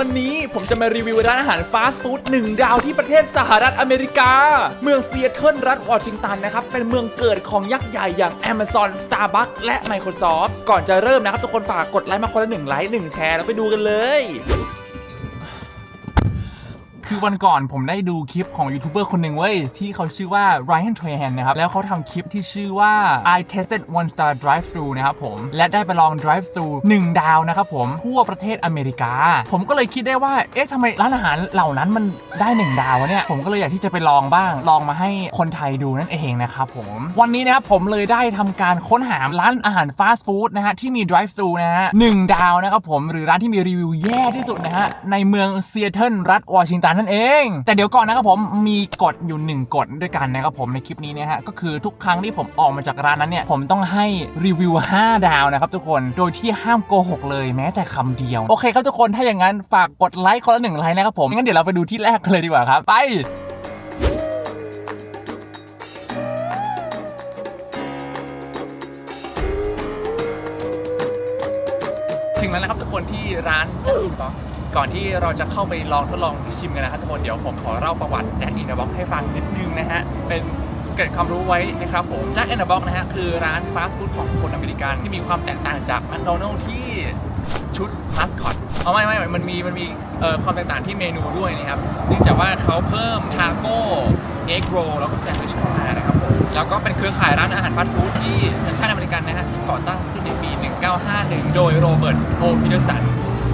วันนี้ผมจะมารีวิวร้านอาหารฟาสต์ฟู้ดหนึ่งดาวที่ประเทศสหรัฐอเมริกา เมืองซีแอตเทิลรัฐวอชิงตันนะครับ เป็นเมืองเกิดของยักษ์ใหญ่อย่าง Amazon Starbucks และ Microsoft ก่อนจะเริ่มนะครับ ทุกคนฝากกดไลค์มาคนละหนึ่งไลค์หนึ่งแชร์แล้วไปดูกันเลย คือวันก่อนผมได้ดูคลิปของยูทูบเบอร์คนหนึ่งเว้ย ที่เขาชื่อว่า Ryan Trahan นะครับ แล้วเขาทำคลิปที่ชื่อว่า I tested one star drive thru นะครับผม และได้ไปลอง drive thru 1ดาวนะครับผม ทั่วประเทศอเมริกา ผมก็เลยคิดได้ว่า เอ๊ะทำไมร้านอาหารเหล่านั้นมันได้ 1 ดาวเนี่ย ผมก็เลยอยากที่จะไปลองบ้าง ลองมาให้คนไทยดูนั่นเองนะครับผม วันนี้นะครับผมเลยได้ทำการค้นหาร้านอาหารฟาสต์ฟู้ดนะฮะที่มี drive thru นะฮะหนึ่งดาวนะครับผมหรือร้านที่มีรีวิวแย่ที่สุดนะฮะในเมืองเซีแอตเทิลรัฐวอชิงตันนั่นเอง แต่เดี๋ยวก่อนนะครับผมมีกฎอยู่หนึ่งกฎด้วยกันนะครับผมในคลิปนี้นะฮะก็คือทุกครั้งที่ผมออกมาจากร้านนั้นเนี่ยผมต้องให้รีวิว 5 ดาวนะครับทุกคนโดยที่ห้ามโกหกเลยแม้แต่คำเดียว โอเคครับทุกคนถ้าอย่างนั้นฝากกดไลค์คนละหนึ่งไลค์นะครับผมงั้นเดี๋ยวเราไปดูที่แรกกันเลยดีกว่าครับ ไปถึงแล้วนะครับทุกคนที่ร้านจ็คอินบ็อก ก่อนที่เราจะเข้าไปลองทดลองชิมกันนะครับทุกคนเดี๋ยวผมขอเล่าประวัติแจ็คอินบ็อกให้ฟังนิดนึงนะฮะเป็นเกร็ดความรู้ไว้นะครับผมแจ็คอินบ็อกนะฮะคือร้านฟาสต์ฟู้ดของคนอเมริกันที่มีความแตกต่างจากแมคโดนัลล์ที่ชุดมาสคอตเอาไม่ไม่ม่มันมีมันมีความแตกต่างที่เมนูด้วยนะครับเนื่องจากว่าเขาเพิ่มทาโก้เอ็กโรแล้วก็แซนด์วิชเข้ามานะครับผมแล้วก็เป็นเครือข่ายร้านอาหารฟาสต์ฟู้ดที่สัญชาติอเมริกันนะฮะที่ก่อตั้งขึ้นในปี 1951 โดยโรเบิร์ตโอพิเดอร์สัน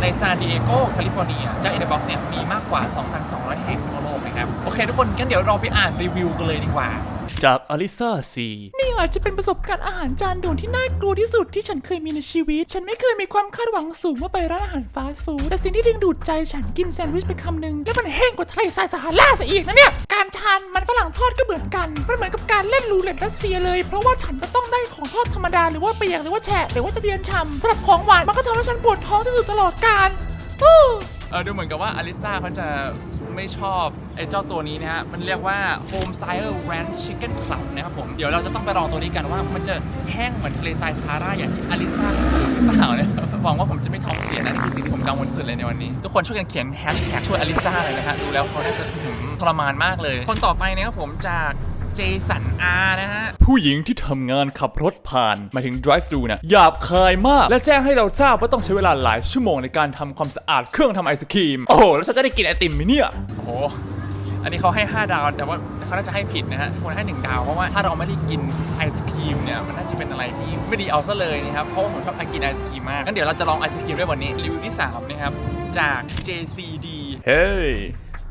ในซานดิเอโกแคลิฟอร์เนียเจ้าอินเดบ็อกซ์เนี่ยมีมากกว่า 2,200 แห่งทั่วโลกนะครับ โอเคทุกคนงั้นเดี๋ยวเราไปอ่านรีวิวกันเลยดีกว่า จากอลิซาซีนี่อาจจะเป็นประสบการณ์อาหารจานด่วนที่น่ากลัวที่สุดที่ฉันเคยมีในชีวิต ฉันไม่เคยมีความคาดหวังสูงว่าไปร้านอาหารฟาสต์ฟู้ดแต่สิ่งที่ดึงดูดใจฉันกินแซนด์วิชไปคำหนึ่งแล้วมันแห้งกว่าทะเลทรายซาฮาราซะอีกนะเนี่ย การทานมันฝรั่งทอดก็เหมือนกัน มันเหมือนกับการเล่นรูเล็ตรัสเซียเลย เพราะว่าฉันจะต้องได้ของทอดธรรมดาหรือว่าเปียกหรือว่าแฉะหรือว่าจะเดียนฉ่ำสำหรับของหวานมันก็ทำให้ฉันปวดท้องที่สุดตลอดกาลอู้ เออดูเหมือนกับว่าอลิซาเขาจะไม่ชอบไอ้เจ้าตัวนี้นะฮะ มันเรียกว่า Home Style Ranch Chicken Club นะครับผม เดี๋ยวเราจะต้องไปลองตัวนี้กันว่ามันจะแห้งเหมือนทะเลทรายซาฮาราอย่างอลิซาหรือเปล่าเนี่ยหวังว่าผมจะไม่ท้องเสียนะนี่คือสิ่งที่ผมกังวลสุดเลยในวันนี้ ทุกคนช่วยกันเขียนแฮชแท็กช่วยอลิซาเลยนะฮะ ดูแล้วเขาน่าจะอื้อหือทรมานมากเลย คนต่อไปนะครับผมจาก เจสันอานะฮะ ผู้หญิงที่ทำงานขับรถผ่านหมายถึง drive thru นะหยาบคายมาก และแจ้งให้เราทราบว่าต้องใช้เวลาหลายชั่วโมงในการทำความสะอาดเครื่องทำไอศครีม โอ้โห แล้วฉันจะได้กินไอติมไหมเนี่ย โอ้โหอันนี้เขาให้ 5 ดาว แต่ว่าเขาน่าจะให้ผิดนะฮะควรให้ 1 ดาวเพราะว่าถ้าเราไม่ได้กินไอศครีมเนี่ยมันน่าจะเป็นอะไรที่ไม่ดีเอาซะเลยนะครับเพราะว่าผมชอบกินไอศครีมมากงั้นเดี๋ยวเราจะลองไอศครีมด้วยวันนี้รีวิวที่3นะครับจาก JCD เฮ้ย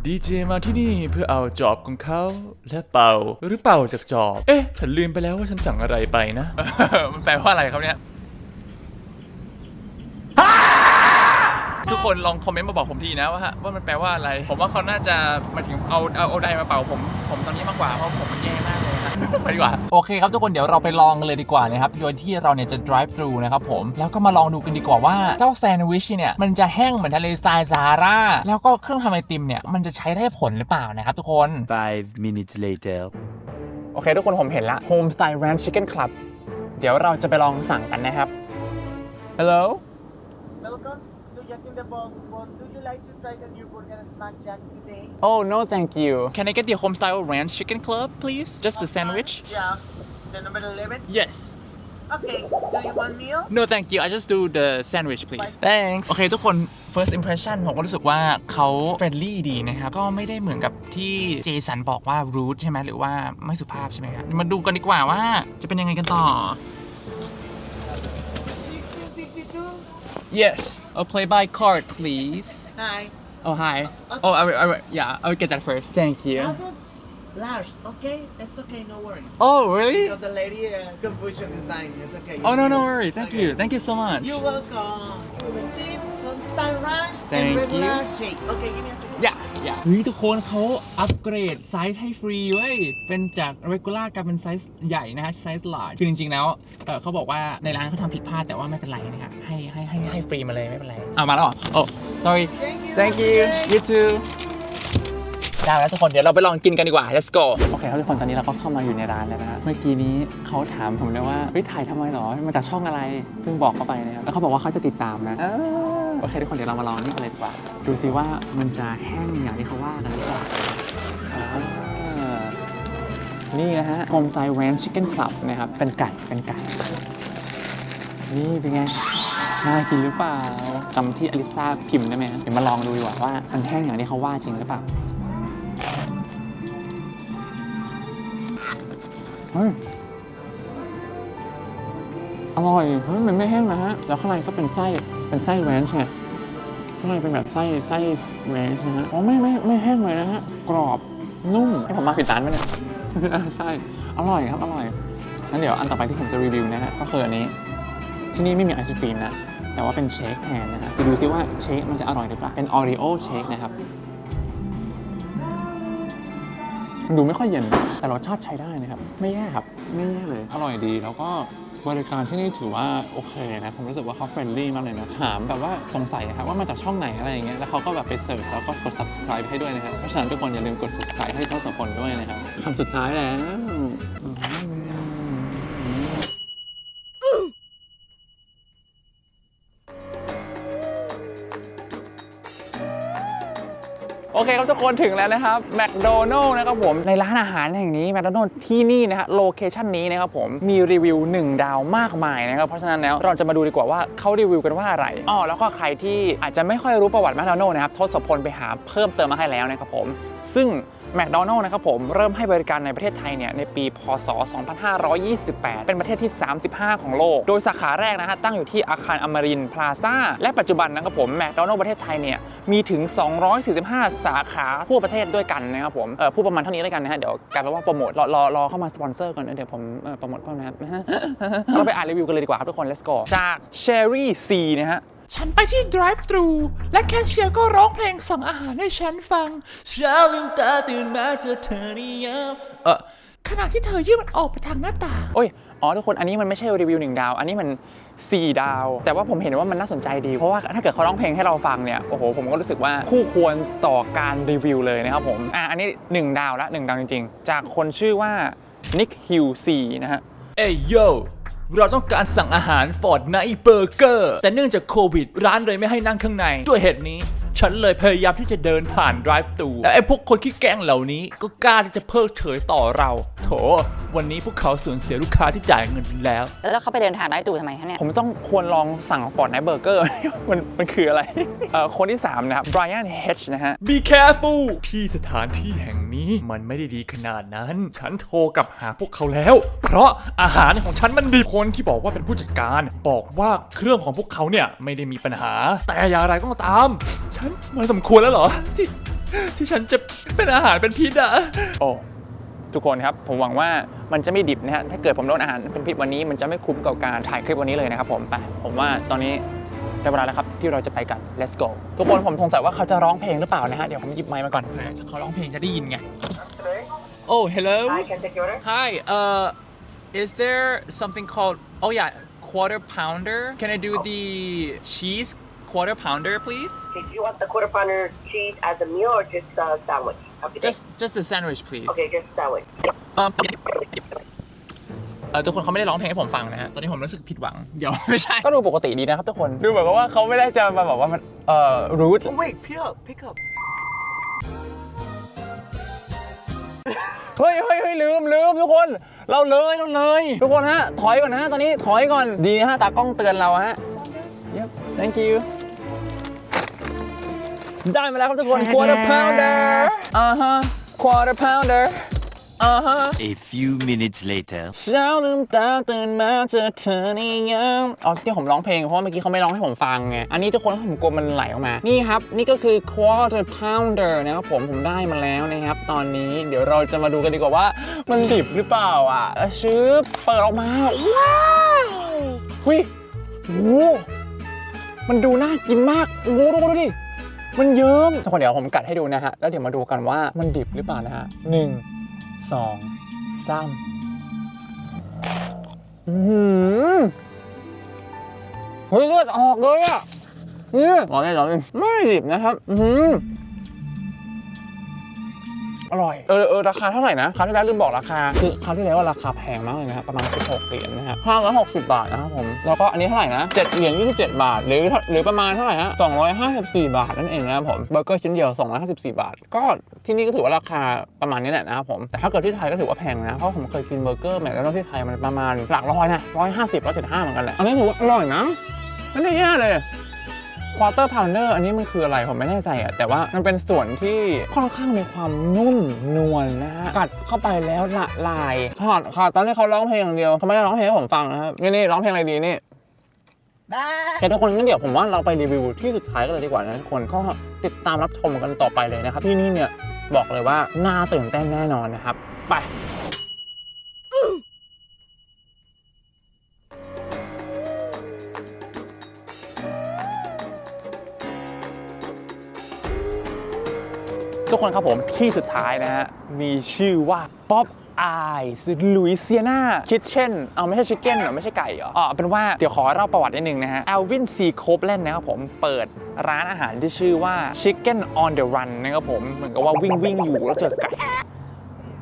ดีเจมาที่นี่เพื่อเอาจอบของเขาและเป่าหรือเป่าจากจอบ เอ๊ะ ฉันลืมไปแล้วว่าฉันสั่งอะไรไปนะ มันแปลว่าอะไรครับเนี่ย ทุกคนลองคอมเมนต์มาบอกผมทีนะว่าว่ามันแปลว่าอะไร ผมว่าเขาน่าจะมาถึงเอาเอาเอาไดมาเป่าผม ผมตอนนี้มากกว่าเพราะผมมันแย่มาก ไปดีกว่า โอเคครับทุกคนเดี๋ยวเราไปลองกันเลยดีกว่านะครับโดยที่เราเนี่ยจะ drive thru นะครับผม แล้วก็มาลองดูกันดีกว่าว่าเจ้าแซนด์วิชเนี่ยมันจะแห้งเหมือนทะเลทรายซาฮาราแล้วก็เครื่องทำไอติมเนี่ยมันจะใช้ได้ผลหรือเปล่านะครับทุกคน Five minutes later. โอเค ทุกคนผมเห็นละ Home Style Ranch Chicken Club เดี๋ยวเราจะไปลองสั่งกันนะครับ Hello Welcome to Jack in the Box. Boss, do you like to try the new burger and snack jack today? Oh no thank you Can I get the Home Style Ranch Chicken Club please Just the sandwich Yeah. The number 11? Yes Okay. Do you want meal? No thank you I just do the sandwich please Thanks โอเคทุกคน first impression ผมก็รู้สึกว่าเขา friendly ดีนะครับ ก็ไม่ได้เหมือนกับที่เจสันบอกว่า rude ใช่ไหมหรือว่าไม่สุภาพใช่ไหมครับมาดูกันดีกว่าว่าจะเป็นยังไงกันต่อ Yes I'll play by card please Hi. Oh hi Oh I, I, yeah I'll get that first Thank you Asus large, okay? It's okay, no worry. Oh really Because the lady uh, confusion design is okay. Oh no no worry Thank Okay. you Thank you so much You're welcome. Receive Constantine Ranch Thank and regular you. shake. Okay, give me a second. อย่าอย่าเฮ้ยทุกคนเขาอัปเกรดไซส์ให้ฟรีเว้ย เป็นจาก regular กลายเป็นไซส์ใหญ่นะฮะไซส์ large คือจริง ๆ แล้วเออเขาบอกว่าในร้านเขาทำผิดพลาดแต่ว่าไม่เป็นไรนะฮะให้ให้ให้ให้ฟรีมาเลยไม่เป็นไรอ่ามาแล้วเหรอโอ้ sorry Thank you. thank you Okay. you too ได้แล้วทุกคนเดี๋ยวเราไปลองกินกันดีกว่า let's go โอเคครับทุกคนตอนนี้เราก็เข้ามาอยู่ในร้านแล้วนะฮะเมื่อกี้นี้เขาถามผมเลยว่าเฮ้ยถ่ายทำไมหรอมาจากช่องอะไรเพิ่งบอกเขาไปนะครับแล้วเขาบอกว่าเขาจะติดตามนะอ่าโอเคทุกคนเดี๋ยวเรามาลองนี่กันเลยดีกว่า ดูซิว่ามันจะแห้งอย่างที่เขาว่ากันหรือเปล่าอ่านี่นะฮะโฮมไซแวนชิคเก้นคลับนะครับเป็นไก่เป็นไก่ นี่เป็นไงน่ากินหรือเปล่าจำที่อลิซาพิมพ์ได้ไหมฮะเดี๋ยวมาลองดูดีกว่าว่ามันแห้งอย่างที่เขาว่าจริงหรือเปล่า เฮ้ยอร่อยเฮ้ยมันไม่แห้งนะฮะแล้วข้างในก็เป็นไส้เป็นไส้แรนช์ไงข้างในเป็นแบบไส้ไส้แรนช์นะฮะอ๋อไม่ไม่ไม่แห้งเลยนะฮะกรอบนุ่มให้ผมมาผิดร้านไหมเนี่ยใช่อร่อยครับอร่อยงั้นเดี๋ยวอันต่อไปที่ผมจะรีวิวนะฮะก็คืออันนี้ที่นี่ไม่มีไอศครีมนะแต่ว่าเป็นเชคแทนนะฮะไปดูซิว่าเชคมันจะอร่อยหรือเปล่าเป็นออริโอเชคนะครับมันดูไม่ค่อยเย็นแต่รสชาติใช้ได้นะ ไม่แย่ครับ ไม่แย่เลย อร่อยดีแล้วก็บริการที่นี่ถือว่าโอเคนะผมรู้สึกว่าเขาเฟรนลี่มากเลยนะถามแบบว่าสงสัยครับว่ามาจากช่องไหนอะไรอย่างเงี้ยแล้วเขาก็แบบไปเสิร์ชแล้วก็กด subscribe ให้ด้วยนะครับเพราะฉะนั้นทุกคนอย่าลืมกด subscribe ให้ทศพลด้วยนะครับคำสุดท้ายแล้ว โอเคครับทุกคนถึงแล้วนะครับแมคโดนัลล์นะครับผมในร้านอาหารแห่งนี้แมคโดนัลล์ที่นี่นะฮะโลเคชันนี้นะครับผมมีรีวิว 1 ดาวมากมายนะครับเพราะฉะนั้นแล้วเราจะมาดูดีกว่าว่าเขารีวิวกันว่าอะไรอ๋อแล้วก็ใครที่อาจจะไม่ค่อยรู้ประวัติแมคโดนัลล์นะครับทศพลไปหาเพิ่มเติมมาให้แล้วนะครับผมซึ่ง แมคโดนัลล์นะครับผมเริ่มให้บริการในประเทศไทยเนี่ยในปี พศ 2528 เป็นประเทศที่ 35 ของโลก โดยสาขาแรกนะฮะตั้งอยู่ที่อาคารอมรินพลาซ่า และปัจจุบันนะครับผมแมคโดนัลล์ประเทศไทยเนี่ยมีถึง 245 สาขาทั่วประเทศด้วยกันนะครับผมเออพูดประมาณเท่านี้แล้วกันนะฮะเดี๋ยวกลายเป็นว่าโปรโมทรอรอรอเข้ามาสปอนเซอร์ก่อนนะเดี๋ยวผมโปรโมทเพิ่มนะครับเราไปอ่านรีวิวกันเลยดีกว่าครับทุกคน let's go จาก Cherry C นะฮะ ฉันไปที่ drive thru และแคชเชียร์ก็ร้องเพลงสั่งอาหารให้ฉันฟังเช้าลืมตาตื่นมาเจอเธอในยามเออขณะที่เธอยื่นมันออกไปทางหน้าต่าง โอ้ย อ๋อทุกคน อันนี้มันไม่ใช่รีวิวหนึ่งดาว อันนี้มัน 4 ดาว แต่ว่าผมเห็นว่ามันน่าสนใจดี เพราะว่าถ้าเกิดเขาร้องเพลงให้เราฟังเนี่ย โอ้โห ผมก็รู้สึกว่าคู่ควรต่อการรีวิวเลยนะครับผม อะ อันนี้ 1 ดาวละ1ดาวจริง ๆ จากคนชื่อว่า Nick Hill C นะฮะ เอ้ยโย เราต้องการสั่งอาหารฟอร์ดไนเบอร์เกอร์แต่เนื่องจากโควิด ร้านเลยไม่ให้นั่งข้างในด้วยเหตุนี้ ฉันเลยพยายามที่จะเดินผ่าน drive thru และไอ้พวกคนขี้แกล้งเหล่านี้ก็กล้าที่จะเพิกเฉยต่อเรา โถ วันนี้พวกเขาสูญเสียลูกค้าที่จ่ายเงินไปแล้ว แล้วเขาไปเดินทางได้ดูทำไมคะเนี่ย ผมต้องควรลองสั่งฟอร์ดไนเบอร์เกอร์ มันมันคืออะไรเอ่อคนที่ 3 นะครับ Brian H นะฮะ Be careful ที่สถานที่แห่งนี้มันไม่ได้ดีขนาดนั้น ฉันโทรกลับหาพวกเขาแล้ว เพราะอาหารของฉันมันดีคนที่บอกว่าเป็นผู้จัดการ บอกว่าเครื่องของพวกเขาเนี่ยไม่ได้มีปัญหา แต่อย่างไรก็ตาม ฉันมันสมควรแล้วเหรอ ที่ที่ฉันจะเป็นอาหารเป็นพิษอะโอ้ทุกคนครับ ผมหวังว่ามันจะไม่ดิบนะฮะ ถ้าเกิดผมโดนอาหารเป็นพิษวันนี้ มันจะไม่คุ้มกับการถ่ายคลิปวันนี้เลยนะครับผมไปผมว่าตอนนี้ได้เวลาแล้วครับ ที่เราจะไปกัน let's go ทุกคนผมสงสัยว่าเขาจะร้องเพลงหรือเปล่านะฮะ เดี๋ยวผมหยิบไมค์มาก่อนเขาร้องเพลงจะได้ยินไง Oh hello I can take your order. Hi uh is there something called oh yeah quarter pounder can I do the cheese quarter pounder please Did you want the quarter pounder cheese as a meal or just a sandwich? Okay, just just a sandwich please okay, just sandwich. เอ่อเออทุกคนเขาไม่ได้ร้องเพลงให้ผมฟังนะฮะ ตอนนี้ผมรู้สึกผิดหวัง เดี๋ยว ไม่ใช่ ก็ดูปกติดีนะครับทุกคน ดูเหมือนกับว่าเขาไม่ได้จะมาบอกว่ามัน เอ่อ rude Oh wait, pick up, pick up. เฮ้ยเฮ้ยเฮ้ยลืมลืมทุกคน เราเลยเราเลย ทุกคนฮะ ถอยก่อนนะฮะ ตอนนี้ถอยก่อน ดีนะฮะ ตากล้องเตือนเราฮะ Yep thank you ได้มาแล้วครับทุกคน quarter pounder อ่าฮะ quarter pounder อ่าฮะ A few minutes later. เช้าลืมตาตื่นมาเจอเธอในยามอ๋อที่ผมร้องเพลงเพราะว่าเมื่อกี้เขาไม่ร้องให้ผมฟังไง อันนี้ทุกคนผมกลัวมันไหลออกมา นี่ครับ นี่ก็คือ quarter pounder นะครับผมผมได้มาแล้วนะครับ ตอนนี้เดี๋ยวเราจะมาดูกันดีกว่าว่า มันดิบหรือเปล่าอะอะชื้อเปิดออกมา ว้าวหุยโอ้โหมันดูน่ากินมากโอ้โหดูดูดิ มันเยิ้มทุกคนเดี๋ยวผมกัดให้ดูนะฮะ แล้วเดี๋ยวมาดูกันว่ามันดิบหรือเปล่านะฮะหนึ่งสองสามอื้อหือเฮ้ยเลือดออกเลยอะนี่ร้อนเลยร้อนเลยไม่ดิบนะครับ อือหื อร่อย เออเออราคาเท่าไหร่นะคราวที่แล้วลืมบอกราคา คือคราวที่แล้วว่าราคาแพงมากเลยนะครับประมาณ 16 เหรียญนะครับห้าร้อยหกสิบบาทนะครับผมแล้วก็อันนี้เท่าไหร่นะ7เหรียญ27 บาท หรือหรือประมาณเท่าไหร่ฮะ254 บาทนั่นเองนะครับผมเบอร์เกอร์ชิ้นเดียว 254 บาท ก็ที่นี่ก็ถือว่าราคาประมาณนี้แหละนะครับผมแต่ถ้าเกิดที่ไทยก็ถือว่าแพงนะเพราะผมเคยกินเบอร์เกอร์แมคโดนัลด์ที่ไทยมันประมาณหลักร้อยนะ150 175เหมือนกันแหละอันนี้ถือว่าอร่อยนะไม่ได้แย่เลย ควอเตอร์พาวเดอร์อันนี้มันคืออะไรผมไม่แน่ใจอะแต่ว่ามันเป็นส่วนที่ค่อนข้างมีความนุ่มนวลนะฮะกัดเข้าไปแล้วละลายขอดขอดตอนที่เขาร้องเพลงอย่างเดียวเขาไม่ได้ร้องเพลงให้ผมฟังนะครับนี่นี่ร้องเพลงอะไรดีนี่ Bye. โอเคทุกคนงั้นเดี๋ยวผมว่าเราไปรีวิวที่สุดท้ายกันเลยดีกว่านะทุกคนก็ติดตามรับชมกันต่อไปเลยนะครับที่นี่เนี่ยบอกเลยว่าน่าตื่นเต้นแน่นอนนะครับ ไป ทุกคนครับผมที่สุดท้ายนะฮะ มีชื่อว่า Pop Eyes Louisiana Kitchen เอาไม่ใช่ชิคเก้นเหรอ ไม่ใช่ไก่เหรออ๋อเป็นว่าเดี๋ยวขอเล่าประวัตินิดนึงนะฮะ Alvin C. Copeland นะครับผมเปิดร้านอาหารที่ชื่อว่า Chicken on the Run นะครับผม เหมือนกับว่าวิ่งวิ่งอยู่แล้วเจอไก่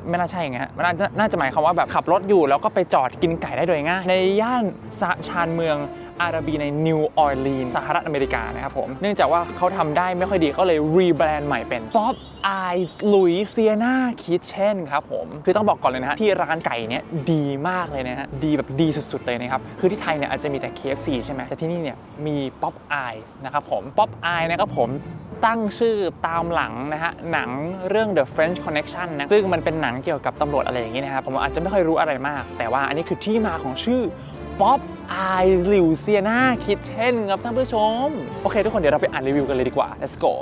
ไม่น่าใช่ไงฮะมันน่าจะน่าจะหมายความว่าแบบขับรถอยู่แล้วก็ไปจอดกินไก่ได้โดยง่ายในย่านสะชานเมือง อาราบีในนิวออร์ลีนสหรัฐอเมริกานะครับผม เนื่องจากว่าเขาทำได้ไม่ค่อยดีเขาเลยรีแบรนด์ใหม่เป็น Pop Eyes Louisiana Kitchen ครับผม คือต้องบอกก่อนเลยนะฮะ ที่ร้านไก่เนี้ยดีมากเลยนะฮะ ดีแบบดีสุดๆเลยนะครับ คือที่ไทยเนี่ยอาจจะมีแต่ KFC ใช่ไหมแต่ที่นี่เนี่ยมี Pop Eyes นะครับผม Pop Eye นะครับผมตั้งชื่อตามหลังนะฮะ หนังเรื่อง The French Connection นะ ซึ่งมันเป็นหนังเกี่ยวกับตำรวจอะไรอย่างนี้นะครับผมอาจจะไม่ค่อยรู้อะไรมาก แต่ว่าอันนี้คือที่มาของชื่อ Pop Eyes Louisiana Kitchen ครับท่านผู้ชม โอเค ทุกคนเดี๋ยวเราไปอ่านรีวิวกันเลยดีกว่า let's go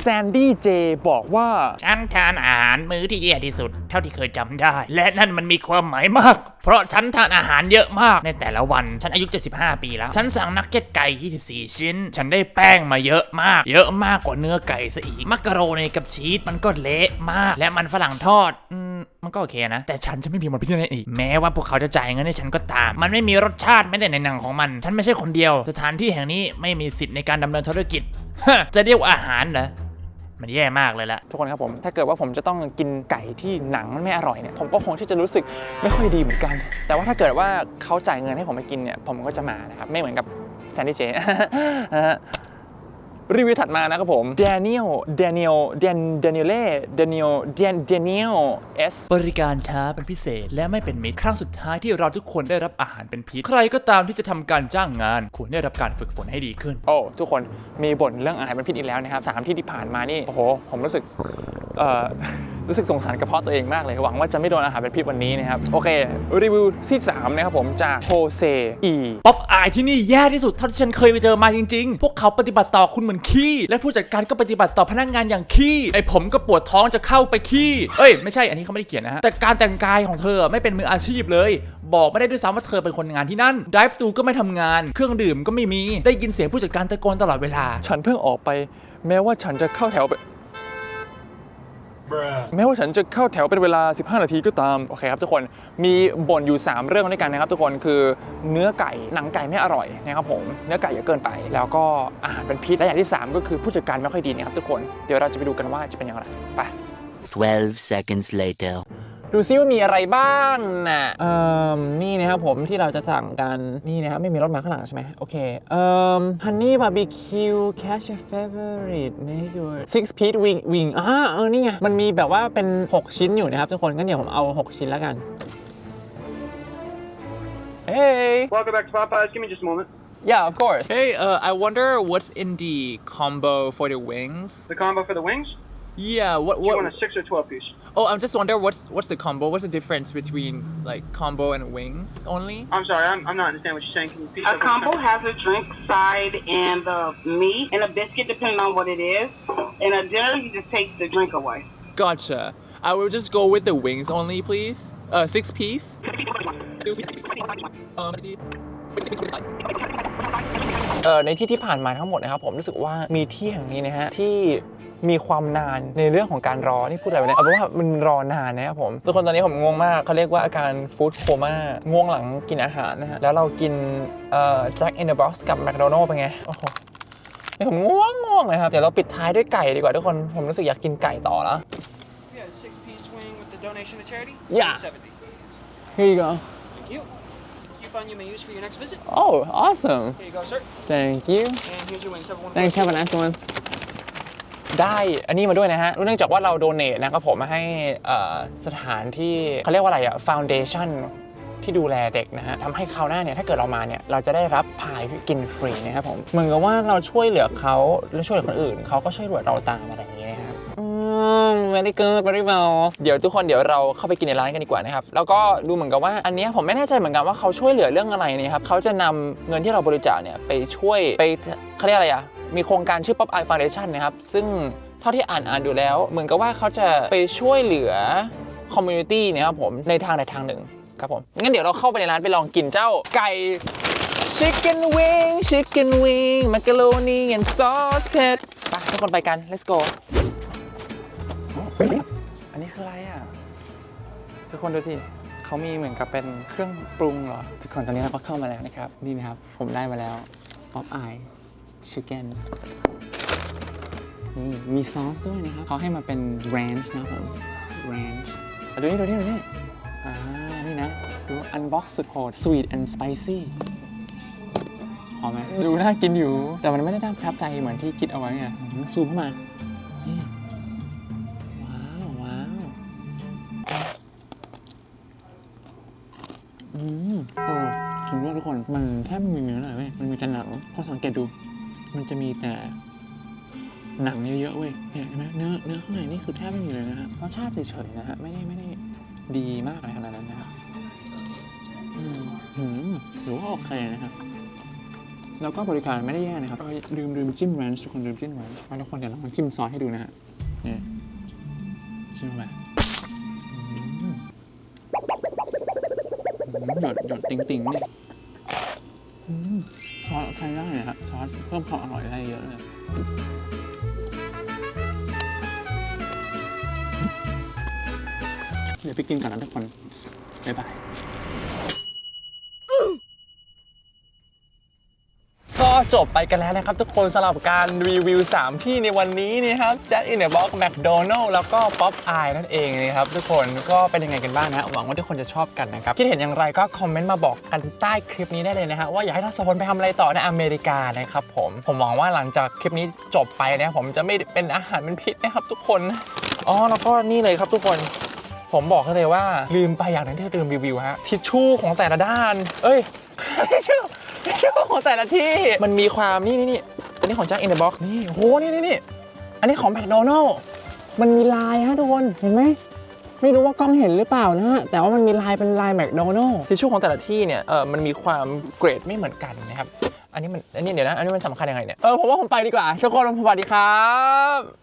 แซนดี้เจบอกว่า ฉันทานอาหารมื้อที่แย่ที่สุด เท่าที่เคยจำได้ และนั่นมันมีความหมายมาก เพราะฉันทานอาหารเยอะมากในแต่ละวัน ฉันอายุ 75 ปีแล้ว ฉันสั่งนักเก็ตไก่ 24 ชิ้น ฉันได้แป้งมาเยอะมาก เยอะมากกว่าเนื้อไก่ซะอีก มักกะโรนีกับชีสมันก็เละมาก และมันฝรั่งทอดอืม มันก็โอเคนะ แต่ฉันจะไม่มีวันพิจารณาอีก แม้ว่าพวกเขาจะจ่ายเงินให้ฉันก็ตาม มันไม่มีรสชาติไม่ได้ในหนังของมัน ฉันไม่ใช่คนเดียว สถานที่แห่งนี้ไม่มีสิทธิ์ในการดำเนินธุรกิจจะเรียกว่าอาหารเหรอมันแย่มากเลยละทุกคนครับผม ถ้าเกิดว่าผมจะต้องกินไก่ที่หนังมันไม่อร่อยเนี่ย ผมก็คงที่จะรู้สึกไม่ค่อยดีเหมือนกัน แต่ว่าถ้าเกิดว่าเขาจ่ายเงินให้ผมไปกินเนี่ย ผมก็จะมานะครับ ไม่เหมือนกับแซนดี้เจ รีวิวถัดมานะครับผม Daniel Daniel Dan Daniele Daniel Dan Daniel S บริการช้าเป็นพิเศษ และไม่เป็นมิตรครั้งสุดท้ายที่เราทุกคนได้รับอาหารเป็นพิษ ใครก็ตามที่จะทำการจ้างงาน ควรได้รับการฝึกฝนให้ดีขึ้น โอ้ทุกคนมีบ่นเรื่องอาหารเป็นพิษอีกแล้วนะครับสามที่ที่ผ่านมานี่โอ้โหผมรู้สึกเอ่อ รู้สึกสงสารกระเพาะตัวเองมากเลย หวังว่าจะไม่โดนอาหารเป็นพิษวันนี้นะครับ โอเค รีวิวที่3นะครับผมจากโฮเซอีป๊อปอายที่นี่แย่ที่สุดเท่าที่ฉันเคยไปเจอมาจริงๆ พวกเขาปฏิบัติต่อคุณเหมือนขี้ และผู้จัดการก็ปฏิบัติต่อพนักงานอย่างขี้ ไอผมก็ปวดท้องจะเข้าไปขี้เอ้ยไม่ใช่อันนี้เขาไม่ได้เขียนนะฮะแต่การแต่งกายของเธอไม่เป็นมืออาชีพเลย บอกไม่ได้ด้วยซ้ำว่าเธอเป็นคนงานที่นั่นไดฟ์ตูก็ไม่ทำงาน เครื่องดื่มก็ไม่มีได้ยินเสียงผู้จัดการตะโกนตลอดเวลา ฉันเพิ่งออกไป แม้ว่าฉันจะเข้าแถวไป แม้ว่าฉันจะเข้าแถวเป็นเวลา 15 นาทีก็ตาม โอเคครับทุกคน มีบ่นอยู่ 3 เรื่องด้วยกันนะครับทุกคน คือเนื้อไก่ หนังไก่ไม่อร่อยนะครับผม เนื้อไก่เยอะเกินไป แล้วก็อาหารเป็นพิษ และอย่างที่ 3 ก็คือผู้จัดการไม่ค่อยดีนะครับทุกคน เดี๋ยวเราจะไปดูกันว่าจะเป็นอย่างไร ไป 12 seconds later. ดูซิว่ามีอะไรบ้างนะเอ่อนี่นะครับผมที่เราจะสั่งกันนี่นะครับไม่มีรถมาข้างหลังใช่ไหมโอเคเอ่อ honey barbecue catch your favorite make your six piece wing wing อ่าเออนี่ไงมันมีแบบว่าเป็น 6 ชิ้นอยู่นะครับทุกคนงั้นเดี๋ยวผมเอา 6 ชิ้นแล้วกัน Hey Welcome back to Popeyes. Give me just a moment. yeah of course Hey, uh, I wonder what's in the combo for the wings? The combo for the wings. Yeah, what Do you want what? a six or twelve piece? Oh, I'm just wondering what's what's the combo? What's the difference between like combo and wings only? I'm sorry, I'm, I'm not understanding what you're saying. Can you repeat A that one combo has a drink side and the meat and a biscuit, depending on what it is. And a dinner, you just take the drink away. Gotcha. I will just go with the wings only, please. Uh, six piece. Um, เอ่อในที่ที่ผ่านมาทั้งหมดนะครับผมรู้สึกว่ามีที่แห่งนี้นะฮะที่มีความนานในเรื่องของการรอ นี่พูดอะไรไปเนี่ยเอาเป็นว่ามันรอนานนะครับผม ทุกคนตอนนี้ผมง่วงมากเขาเรียกว่าอาการฟู้ดโคม่าง่วงหลังกินอาหารนะฮะ แล้วเรากินเอ่อแจ็คอินเดอะบ็อกซ์กับแมคโดนัลล์เป็นไง โอ้โห นี่ผมง่วงง่วงเลยครับ เดี๋ยวเราปิดท้ายด้วยไก่ดีกว่าทุกคน ผมรู้สึกอยากกินไก่ต่อแล้ว Yeah, six donation to charity? Yeah. 70. Here you go. Thank you. Coupon you may use for your next visit. Oh, awesome. Here you go, sir. Thank you. And here's your wings. Have one. Thanks. Have a nice one. ได้อันนี้มาด้วยนะฮะเนื่องจากว่าเราโดเนทนะครับผมมาให้เอ่อสถานที่เขาเรียกว่าอะไรอะฟ u n เดชั่นที่ดูแลเด็กนะฮะทำให้คราวหน้าเนี่ยถ้าเกิดเรามาเนี่ยเราจะได้รับพายกินฟรีนะครับผมเหมือนกับว่าเราช่วยเหลือเขาและช่วยเหลือคนอื่นเขาก็ช่วยเหลือเราตามอะไรอย่าง เงี้ยนะครับอืม very good very well เดี๋ยวทุกคนเดี๋ยวเราเข้าไปกินในร้านกันดีกว่านะครับ แล้วก็ดูเหมือนกับว่าอันนี้ผมไม่แน่ใจเหมือนกันว่าเขาช่วยเหลือเรื่องอะไรเนี่ยครับเขาจะนำเงินที่เราบริจาคเนี่ยไปช่วยไปเขาเรียกอะไรอะมีโครงการชื่อ Pop Eye Foundation นะครับ ซึ่งเท่าที่อ่านอ่านดูแล้ว เหมือนกับว่าเขาจะไปช่วยเหลือคอมมูนิตี้นะครับผมในทางใดทางหนึ่งครับผม งั้นเดี๋ยวเราเข้าไปในร้านไปลองกินเจ้าไก่ Chicken wing Chicken wing macaroni and sauce เผ็ดไปทุกคนไปกัน let's go อันนี้คืออะไรอะ ทุกคนดูสิเขามีเหมือนกับเป็นเครื่องปรุงเหรอ ทุกคนตอนนี้เราก็เข้ามาแล้วนะครับ นี่นะครับ ผมได้มาแล้ว Pop Eye Chicken นี่มีซอสด้วยนะครับเขาให้มาเป็น ranch นะผม ranch อะดูนี่ดูนี่ดูนี่อ่านี่นะ ดู unbox สุดโหด sweet and spicy หอมไหมดูน่ากินอยู่ แต่มันไม่ได้น่าประทับใจเหมือนที่คิดเอาไว้ไงซูมเข้ามา มเออถึงว่าทุกคนมันแทบไม่มีเนื้อเลยเว้ยมันมีแต่หนังพอสังเกตดู มันจะมีแต่หนังเยอะๆเว้ยเห็นไหมเนื้อเนื้อข้างในนี่คือแทบไม่มีเลยนะฮะรสชาติเฉยๆนะฮะไม่ได้ไม่ได้ดีมากอะไรขนาดนั้นนะครับอืมหรือว่าโอเคนะครับแล้วก็บริการไม่ได้แย่นะครับก็ลืมลืมจิ้มแรนช์ทุกคนลืมจิ้มแรนช์มาทุกคนเดี๋ยวลองจิ้มซอสให้ดูนะฮะนี่จิ้มลงไป ติ่งติ่งๆนี่อืมซอสใช้ได้นะครับซอสเพิ่มความอร่อยได้เยอะเลยเดี๋ยวไปกินก่อนนะทุกคนบ๊ายบาย จบไปกันแล้วนะครับ ทุกคนสำหรับการรีวิว 3 ที่ในวันนี้นะครับแจ็คอินเดอะบ็อกแมคโดนัลล์แล้วก็ป๊อปอายนั่นเองนะครับทุกคนก็เป็นยังไงกันบ้างนะหวังว่าทุกคนจะชอบกันนะครับคิดเห็นอย่างไรก็คอมเมนต์มาบอกกันใต้คลิปนี้ได้เลยนะฮะว่าอยากให้ทั้งสองคนไปทำอะไรต่อในอเมริกานะครับผมผมหวังว่าหลังจากคลิปนี้จบไปนะผมจะไม่เป็นอาหารเป็นพิษนะครับ ทุกคนอ๋อแล้วก็นี่เลยครับทุกคนผมบอกเลยว่าลืมไปอย่างหนึงที่ลืมรีวิวฮะทิชชู่ของแต่ละด้าน เอ้ยทิชชู่ทิชชู่ ของแต่ละที่ มันมีความนี่นี่นี่อันนี้ของ Jack in the Box นี่โหนี่นี่นี่อันนี้ของแมคโดนัลล์มันมีลายฮะทุกคนเห็นไหมไม่รู้ว่ากล้องเห็นหรือเปล่านะฮะแต่ว่ามันมีลายเป็นลายแมคโดนัลล์ทิชชู่ของแต่ละที่เนี่ยเออมันมีความเกรดไม่เหมือนกันนะครับอันนี้มันอันนี้เดี๋ยวนะอันนี้มันสำคัญยังไงเนี่ยเออผมว่าผมไปดีกว่าทุกคนสวัสดีครับ